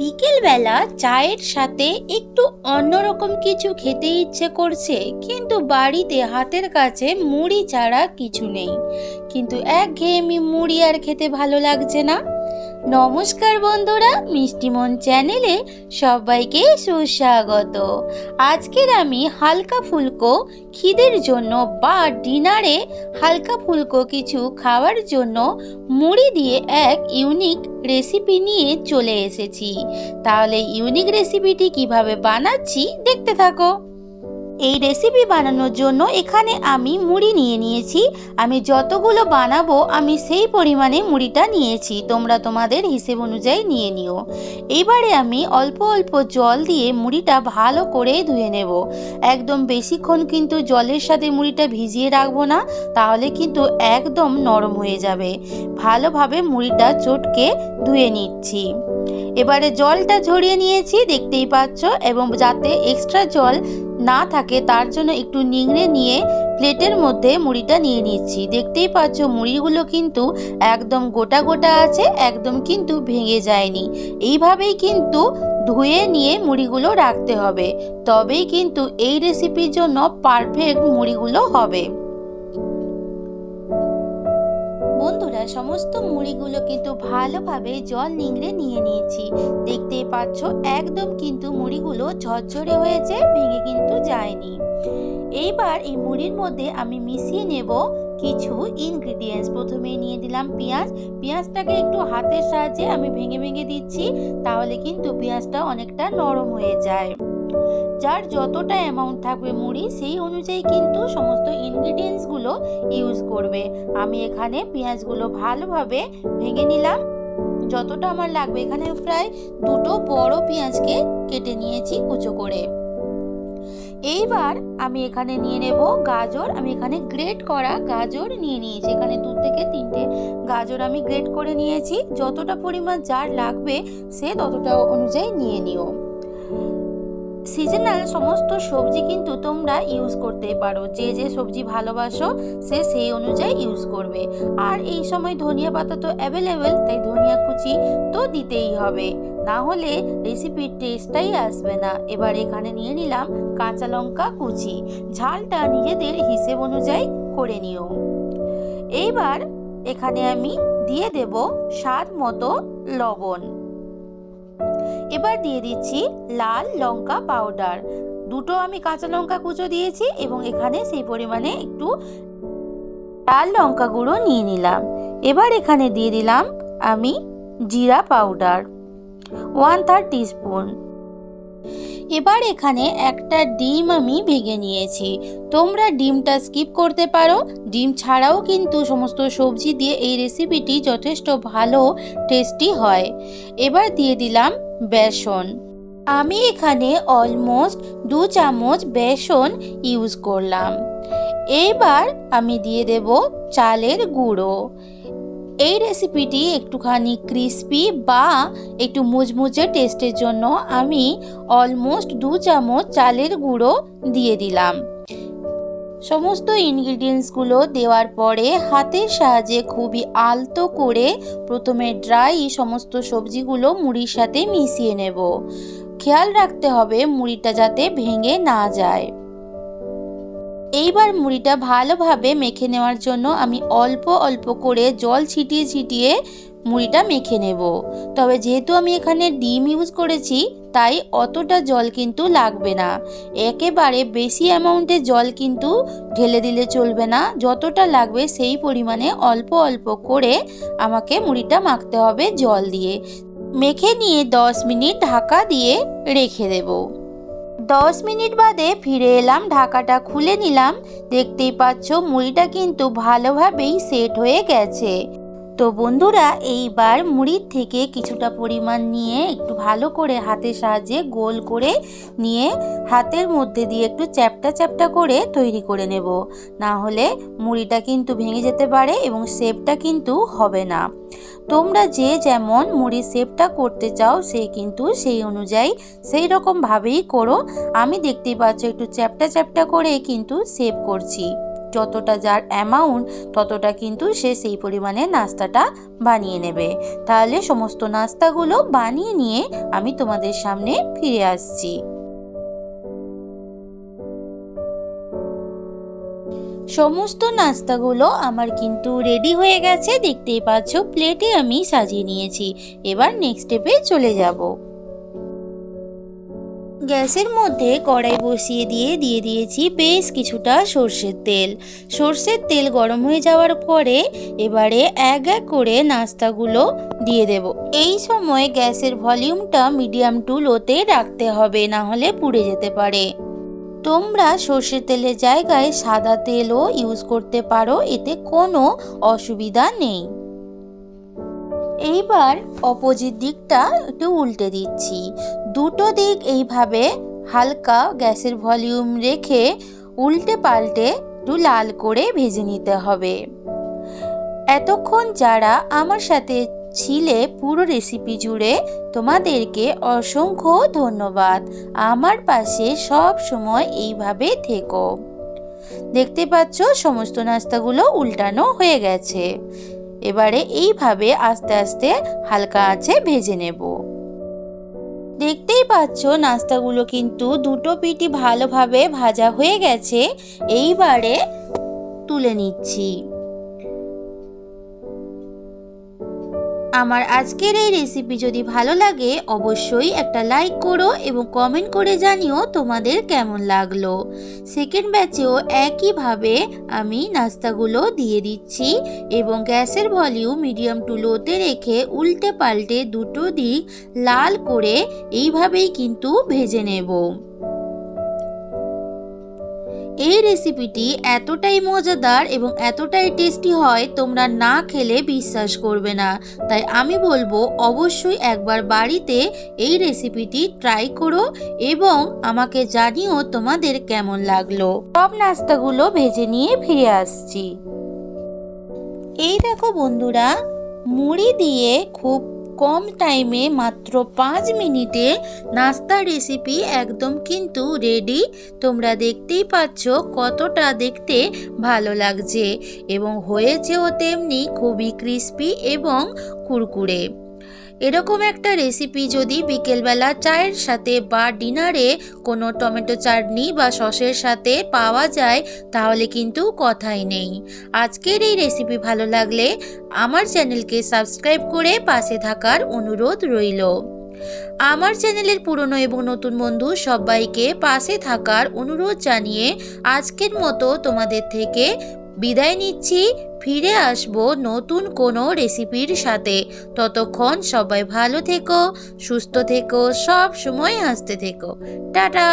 বিকেলবেলা চায়ের সাথে একটু অন্যরকম কিছু খেতে ইচ্ছে করছে, কিন্তু বাড়িতে হাতের কাছে মুড়ি ছাড়া কিছু নেই। কিন্তু একঘেয়েমি মুড়ি আর খেতে ভালো লাগছে না। নমস্কার বন্ধুরা মিষ্টিমন চ্যানেলে সবাইকে সুস্বাগত। আজকের আমি হালকা ফুলকো খিদের জন্য বা ডিনারে হালকা ফুলকো কিছু খাওয়ার জন্য মুড়ি দিয়ে এক ইউনিক রেসিপি নিয়ে চলে এসেছি। তাহলে ইউনিক রেসিপিটি কীভাবে বানাচ্ছি দেখতে থাকো। এই রেসিপি বানানোর জন্য এখানে আমি মুড়ি নিয়ে নিয়েছি। আমি যতগুলো বানাবো, আমি সেই পরিমাণে মুড়িটা নিয়েছি। তোমরা তোমাদের হিসেব অনুযায়ী নিয়ে নিও। এইবারে আমি অল্প অল্প জল দিয়ে মুড়িটা ভালো করে ধুয়ে নেব। একদম বেশিক্ষণ কিন্তু জলের সাথে মুড়িটা ভিজিয়ে রাখব না, তাহলে কিন্তু একদম নরম হয়ে যাবে। ভালোভাবে মুড়িটা চটকে ধুয়ে নিচ্ছি। এবারে জলটা ঝরিয়ে নিয়েছি, দেখতেই পাচ্ছ, এবং যাতে এক্সট্রা জল না থাকে, তার জন্য একটু নিংড়ে নিয়ে প্লেটের মধ্যে মুড়িটা নিয়ে নিচ্ছি। দেখতেই পাচ্ছ, মুড়িগুলো কিন্তু একদম গোটা গোটা আছে, একদম কিন্তু ভেঙে যায়নি। এইভাবেই কিন্তু ধুয়ে নিয়ে মুড়িগুলো রাখতে হবে। তবেই কিন্তু এই রেসিপির জন্য পারফেক্ট মুড়িগুলো হবে। বন্ধুরা, সমস্ত মুড়িগুলো কিন্তু ভালোভাবে জল নিংড়ে নিয়ে নিয়েছি। দেখতে পাচ্ছ, একদম কিন্তু মুড়িগুলো ঝরঝরে হয়েছে, ভেঙে কিন্তু যায়নি। এইবার এই মুড়ির মধ্যে আমি মিশিয়ে নেব কিছু ইনগ্রিডিয়েন্টস প্রথমে নিয়ে দিলাম পেঁয়াজ। পেঁয়াজটাকে একটু হাতের সাহায্যে আমি ভেঙে ভেঙে দিচ্ছি, তাহলে কিন্তু পেঁয়াজটা অনেকটা নরম হয়ে যায়। যার যতটা অ্যামাউন্ট থাকবে মুড়ি, সেই অনুযায়ী কিন্তু সমস্ত ইনগ্রিডিয়েন্টসগুলো ইউজ করবে। আমি এখানে পেঁয়াজগুলো ভালোভাবে ভেঙে নিলাম। যতটা আমার লাগবে, এখানে প্রায় দুটো বড় পেঁয়াজকে কেটে নিয়েছি কুচো করে। এইবার আমি এখানে নিয়ে নেব গাজর। আমি এখানে গ্রেট করা গাজর নিয়ে নিয়েছি। এখানে দু থেকে তিনটে গাজর আমি গ্রেট করে নিয়েছি। যতটা পরিমাণ যার লাগবে, সে ততটা অনুযায়ী নিয়ে নিও। সিজনাল সমস্ত সবজি কিন্তু তোমরা ইউজ করতে পারো। যে যে সবজি ভালোবাসো, সে সেই অনুযায়ী ইউজ করবে। আর এই সময় ধনিয়া পাতা তো অ্যাভেলেবেল তাই ধনিয়া কুচি তো দিতেই হবে। না হলে রেসিপির টেস্টটাই আসবে না। এবার এখানে নিয়ে নিলাম কাঁচা লঙ্কা কুচি। ঝালটা নিজেদের হিসেব অনুযায়ী করে নিও। এইবার এখানে আমি দিয়ে দেব স্বাদ মতো লবণ। এবার দিয়ে দিচ্ছি লাল লঙ্কা পাউডার। দুটো আমি কাঁচা লঙ্কা কুচো দিয়েছি এবং এখানে সেই পরিমাণে একটু লাল লঙ্কা গুঁড়ো নিয়ে নিলাম। এবার এখানে দিয়ে দিলাম আমি জিরা পাউডার। One third teaspoon. এবার এখানে একটা ডিম আমি ভেঙে নিয়েছি। তোমরা ডিমটা স্কিপ করতে পারো। ডিম ছাড়াও কিন্তু সমস্ত সবজি দিয়ে এই রেসিপিটি যথেষ্ট ভালো টেস্টি হয়। এবার দিয়ে দিলাম বেসন। আমি এখানে অলমোস্ট দু চামচ বেসন ইউজ করলাম। এইবার আমি দিয়ে দেব চালের গুঁড়ো। এই রেসিপিটি একটুখানি ক্রিস্পি বা একটু মুচমুচে টেস্টের জন্য আমি অলমোস্ট দু চামচ চালের গুঁড়ো দিয়ে দিলাম। সমস্ত ইনগ্রিডিয়েন্টসগুলো দেওয়ার পরে হাতের সাহায্যে খুবই আলতো করে প্রথমে ড্রাই সমস্ত সবজিগুলো মুড়ির সাথে মিশিয়ে নেব। খেয়াল রাখতে হবে মুড়িটা যাতে ভেঙে না যায়। এইবার মুড়িটা ভালোভাবে মেখে নেওয়ার জন্য আমি অল্প অল্প করে জল ছিটিয়ে ছিটিয়ে মুড়িটা মেখে নেব। তবে যেহেতু আমি এখানে ডিম ইউজ করেছি, তাই অতটা জল কিন্তু লাগবে না। একেবারে বেশি অ্যামাউন্টে জল কিন্তু ঢেলে দিলে চলবে না। যতটা লাগবে সেই পরিমাণে অল্প অল্প করে আমাকে মুড়িটা মাখতে হবে জল দিয়ে। মেখে নিয়ে দশ মিনিট ঢাকা দিয়ে রেখে দেবো। দশ মিনিট বাদে ফিরে এলাম, ঢাকাটা খুলে নিলাম। দেখতেই পাচ্ছ, মুড়িটা কিন্তু ভালোভাবেই সেট হয়ে গেছে। তো বন্ধুরা, এইবার মুড়ির থেকে কিছুটা পরিমাণ নিয়ে একটু ভালো করে হাতের সাহায্যে গোল করে নিয়ে হাতের মধ্যে দিয়ে একটু চ্যাপটা চ্যাপটা করে তৈরি করে নেব। না হলে মুড়িটা কিন্তু ভেঙে যেতে পারে এবং শেপটা কিন্তু হবে না। তোমরা যে যেমন মুড়ির শেপটা করতে চাও, সে কিন্তু সেই অনুযায়ী সেই রকমভাবেই করো। আমি দেখতেই পাচ্ছ একটু চ্যাপটা চ্যাপটা করে কিন্তু শেপ করছি। যতটা যার অ্যামাউন্ট ততটা কিন্তু সে সেই পরিমাণে নাস্তাটা বানিয়ে নেবে। তাহলে সমস্ত নাস্তাগুলো বানিয়ে নিয়ে আমি তোমাদের সামনে ফিরে আসছি। সমস্ত নাস্তাগুলো আমার কিন্তু রেডি হয়ে গেছে। দেখতেই পাচ্ছ প্লেটে আমি সাজিয়ে নিয়েছি। এবার নেক্সট স্টেপে চলে যাব। গ্যাসের মধ্যে কড়াই বসিয়ে দিয়ে দিয়ে দিয়েছি বেশ কিছুটা সর্ষের তেল। সর্ষের তেল গরম হয়ে যাওয়ার পরে এবারে এক এক করে নাস্তাগুলো দিয়ে দেব। এই সময় গ্যাসের ভলিউমটা মিডিয়াম টু লোতে রাখতে হবে, না হলে পুড়ে যেতে পারে। তোমরা সর্ষের তেলের জায়গায় সাদা তেলও ইউজ করতে পারো, এতে কোনো অসুবিধা নেই। এইবার অপোজিট দিকটা একটু উল্টে দিচ্ছি। দুটো দিক এইভাবে হালকা গ্যাসের ভলিউম রেখে উল্টে পাল্টে একটু লাল করে ভেজে নিতে হবে। এতক্ষণ যারা আমার সাথে ছিলে পুরো রেসিপি জুড়ে, তোমাদেরকে অসংখ্য ধন্যবাদ। আমার পাশে সব সময় এইভাবে থেকো। দেখতে পাচ্ছ, সমস্ত নাস্তাগুলো উল্টানো হয়ে গেছে। এবারে এইভাবে আস্তে আস্তে হালকা আছে ভেজে নেব। দেখতেই পাচ্ছ নাস্তাগুলো কিন্তু দুটো পিটি ভালোভাবে ভাজা হয়ে গেছে। এইবারে তুলে নিচ্ছি। আমার আজকের এই রেসিপি যদি ভালো লাগে, অবশ্যই একটা লাইক করো এবং কমেন্ট করে জানিও তোমাদের কেমন লাগল। সেকেন্ড ব্যাচেও একইভাবে আমি নাস্তাগুলো দিয়ে দিচ্ছি এবং গ্যাসের ভলিউম মিডিয়াম টু লোতে রেখে উল্টে পাল্টে দুটো দিক লাল করে এইভাবেই কিন্তু ভেজে নেব। এই রেসিপিটি এতটাই মজাদার এবং এতটাই টেস্টি হয়, তোমরা না খেলে বিশ্বাস করবে না। তাই আমি বলব, অবশ্যই একবার বাড়িতে এই রেসিপিটি ট্রাই করো এবং আমাকে জানিও তোমাদের কেমন লাগল। সব নাস্তাগুলো ভেজে নিয়ে ফিরে আসছি। এই দেখো বন্ধুরা, মুড়ি দিয়ে খুব কম টাইমে মাত্র পাঁচ মিনিটে নাস্তা রেসিপি একদম কিন্তু রেডি তোমরা দেখতেই পাচ্ছ কতটা দেখতে ভালো লাগছে। এবং হয়েছেও তেমনি খুবই ক্রিস্পি এবং কুরকুরে। এরকম একটা রেসিপি যদি বিকেলবেলা চায়ের সাথে বা ডিনারে কোনো টমেটো চাটনি বা সসের সাথে পাওয়া যায়, তাহলে কিন্তু কথাই নেই। আজকের এই রেসিপি ভালো লাগলে আমার চ্যানেলকে সাবস্ক্রাইব করে পাশে থাকার অনুরোধ রইল। আমার চ্যানেলের পুরনো এবং নতুন বন্ধু সবাইকে পাশে থাকার অনুরোধ জানিয়ে আজকের মতো তোমাদের থেকে বিদায় নিচ্ছি। ফিরে আসব নতুন কোনো রেসিপির সাথে। ততক্ষণ সবাই ভালো থেকো, সুস্থ থেকো, সব সময় হাসতে থেকো। টাটা!